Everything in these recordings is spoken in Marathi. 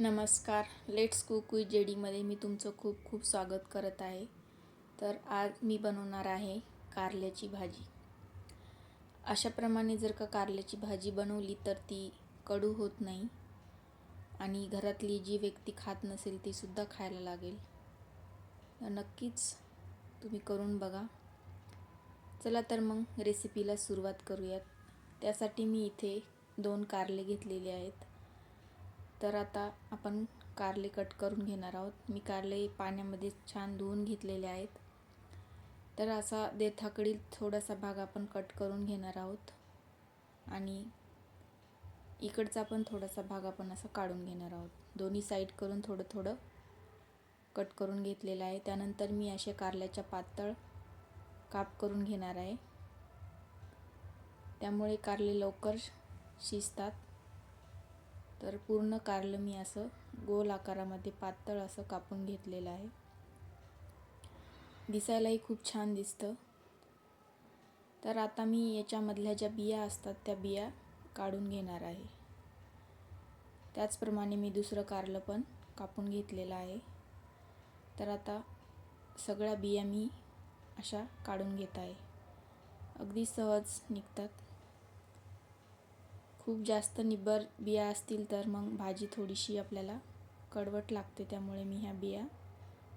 नमस्कार. लेट्स कुक विथ जेडीमध्ये मी तुमचं खूप खूप स्वागत करत आहे. तर आज मी बनवणार आहे कारल्याची भाजी. अशाप्रमाणे जर का कारल्याची भाजी बनवली तर ती कडू होत नाही आणि घरातली जी व्यक्ती खात नसेल तीसुद्धा खायला लागेल. तर नक्कीच तुम्ही करून बघा. चला तर मग रेसिपीला सुरुवात करूयात. त्यासाठी मी इथे दोन कारले घेतलेले आहेत. तर आता आपण कारले कट करून घेणार आहोत. मी कारले पाण्यामध्ये छान धुवून घेतलेले आहेत. तर असा देठाकडील थोडासा भाग आपण कट करून घेणार आहोत. आणि इकडचा पण थोडासा भाग आपण असा काढून घेणार आहोत. दोन्ही साईड करून थोडं थोडं कट करून घेतलेलं आहे. त्यानंतर मी अशा कारल्याच्या पातळ काप करून घेणार आहे. त्यामुळे कारले लवकर शिजतात. तर पूर्ण कारलं मी असं गोल आकारामध्ये पातळ असं कापून घेतलेलं आहे. दिसायलाही खूप छान दिसतं. तर आता मी याच्यामधल्या ज्या बिया असतात त्या बिया काढून घेणार आहे. त्याचप्रमाणे मी दुसरं कारलं पण कापून घेतलेलं आहे. तर आता सगळ्या बिया मी अशा काढून घेत आहे. अगदी सहज निघतात. खूप जास्त निब्बर बिया असतील तर मग भाजी थोडीशी आपल्याला कडवट लागते त्यामुळे मी ह्या बिया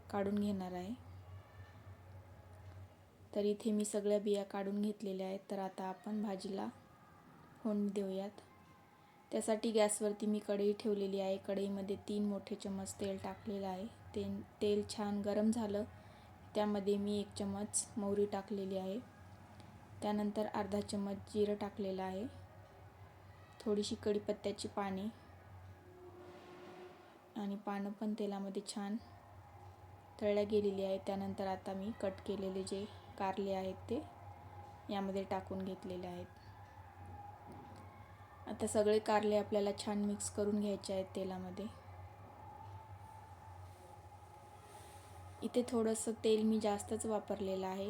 काढून घेणार आहे. तर इथे मी सगळ्या बिया काढून घेतलेल्या आहेत तर आता आपण भाजीला फोडणी देऊयात. त्यासाठी गॅसवरती मी कढई ठेवलेली आहे. कढईमध्ये तीन मोठे चमच तेल टाकलेलं आहे. ते तेल छान गरम झालं. त्यामध्ये मी एक चमच मोहरी टाकलेली आहे. त्यानंतर अर्धा चमच जिरं टाकलेलं आहे. थोडीशी कढीपत्त्याची पाने आणि पानं पण तेलामध्ये छान तळल्या गेलेली आहे त्यानंतर आता मी कट केलेले जे कारले आहेत ते यामध्ये टाकून घेतलेले आहेत. आता सगळे कारले आपल्याला छान मिक्स करून घ्यायचे आहेत तेलामध्ये. इथे थोडंसं तेल मी जास्तच वापरलेलं आहे.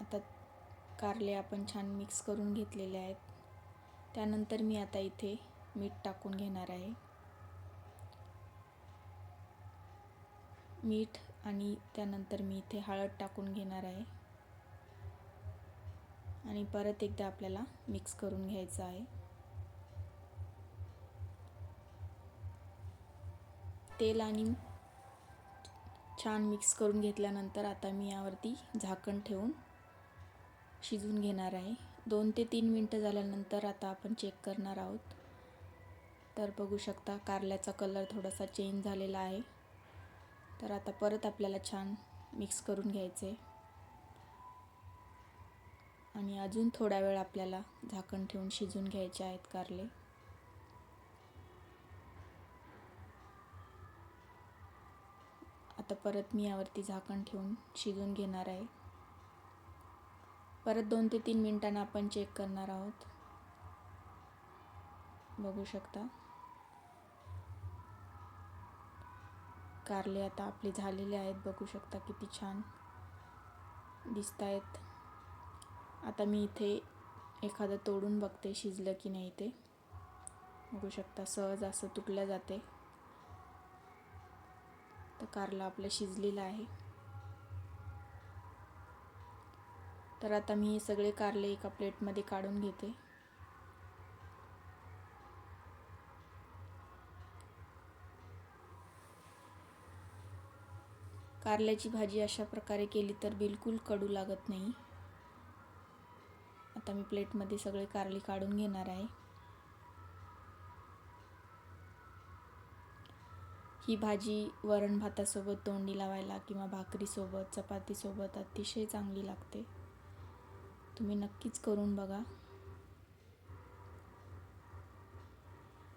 आता कारले आपण छान मिक्स करून घेतलेले आहेत. त्यानंतर मी आता इथे मीठ टाकून घेणार आहे. मीठ आणि त्यानंतर मी इथे हळद टाकून घेणार आहे. आणि परत एकदा आपल्याला मिक्स करून घ्यायचं आहे. तेल आणि छान मिक्स करून घेतल्यानंतर आता मी यावरती झाकण ठेवून शिजवून घेणार आहे. दोन ते तीन मिनटं झाल्यानंतर आता आपण चेक करणार आहोत. तर बघू शकता कारल्याचा कलर थोडासा चेंज झालेला आहे. तर आता परत आपल्याला छान मिक्स करून घ्यायचे आणि अजून थोडा वेळ आपल्याला झाकण ठेवून शिजून घ्यायचे आहेत कारले. आता परत मी यावरती झाकण ठेवून शिजून घेणार आहे. परत दोन ते तीन मिनटांना आपण चेक करणार आहोत. बघू शकता. कारले आता आपले झालेले आहेत. बघू शकता किती छान दिसत आहेत आता मी इथे एखादं तोडून बघते शिजलं की नाही ते. बघू शकता सहज असं तुटलं जाते. तर कारला आपलं शिजलेलं आहे. तर आता मी हे सगळे कारले एका प्लेटमध्ये काढून घेते. कारल्याची भाजी अशा प्रकारे केली तर बिलकुल कडू लागत नाही. आता मी प्लेटमध्ये सगळे कारली काढून घेणार आहे. ही भाजी वरण भातासोबत तोंडी लावायला किंवा भाकरीसोबत चपातीसोबत अतिशय चांगली लागते. तुम्ही नक्कीच करून बघा.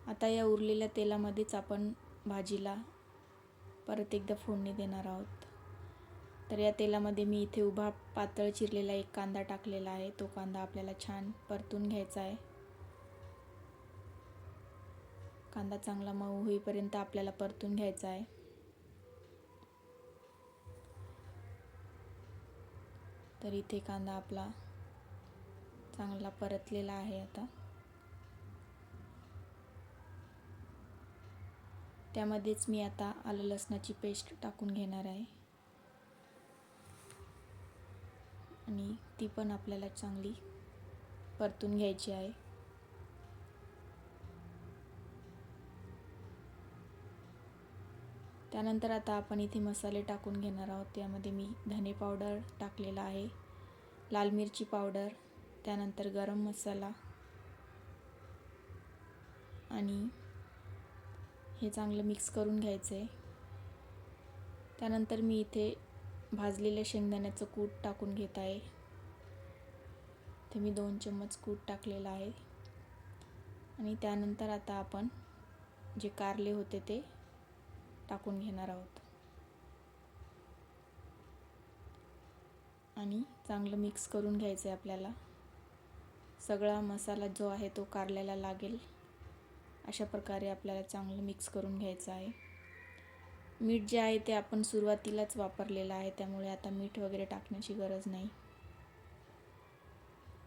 आता या उरलेल्या तेलामध्येच आपण भाजीला परत एकदा फोडणी देणार आहोत. तर या तेलामध्ये मी इथे उभा पातळ चिरलेला एक कांदा टाकलेला आहे. तो कांदा आपल्याला छान परतून घ्यायचा आहे. कांदा चांगला मऊ होईपर्यंत आपल्याला परतून घ्यायचा आहे. तर इथे कांदा आपला चांगला परतलेला आहे आता. त्यामध्येच मी आता आलं लसणाची पेस्ट टाकून घेणार आहे. आणि ती पण आपल्याला चांगली परतून घ्यायची आहे. त्यानंतर आता आपण इथे मसाले टाकून घेणार आहोत. त्यामध्ये मी धने पावडर टाकलेला आहे. लाल मिरची पावडर त्यानंतर गरम मसाला आणि हे चांगलं मिक्स करून घ्यायचं आहे त्यानंतर मी इथे भाजलेल्या शेंगदाण्याचं कूट टाकून घेत आहे. इथे मी दोन चम्मच कूट टाकलेलं आहे. आणि त्यानंतर आता आपण जे कारले होते ते टाकून घेणार आहोत. आणि चांगलं मिक्स करून घ्यायचं आहे आपल्याला. सगळा मसाला जो आहे तो कारल्याला लागेल. अशा प्रकारे आपल्याला चांगलं मिक्स करून घ्यायचं आहे. मीठ जे आहे ते आपण सुरुवातीलाच वापरलेलं आहे त्यामुळे आता मीठ वगैरे टाकण्याची गरज नाही.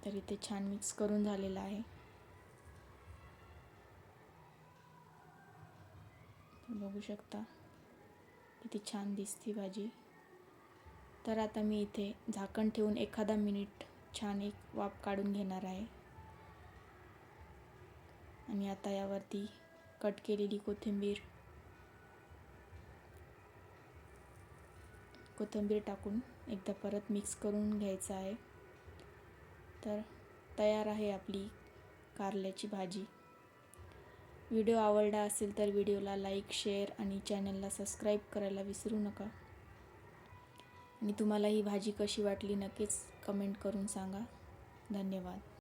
तर इथे छान मिक्स करून झालेलं आहे. बघू शकता किती छान दिसते भाजी. तर आता मी इथे झाकण ठेवून एखादा मिनिट छान एक वाफ काढून घेणार आहे. आणि आता यावरती कट केलेली कोथिंबीर. कोथिंबीर टाकून एकदा परत मिक्स करून घ्यायचं आहे. तर तयार आहे आपली कारल्याची भाजी. व्हिडिओ आवडला असेल तर व्हिडिओला लाईक शेअर आणि चॅनलला सबस्क्राईब करायला विसरू नका. आणि तुम्हाला ही भाजी कशी वाटली नक्कीच कमेंट करून सांगा. धन्यवाद.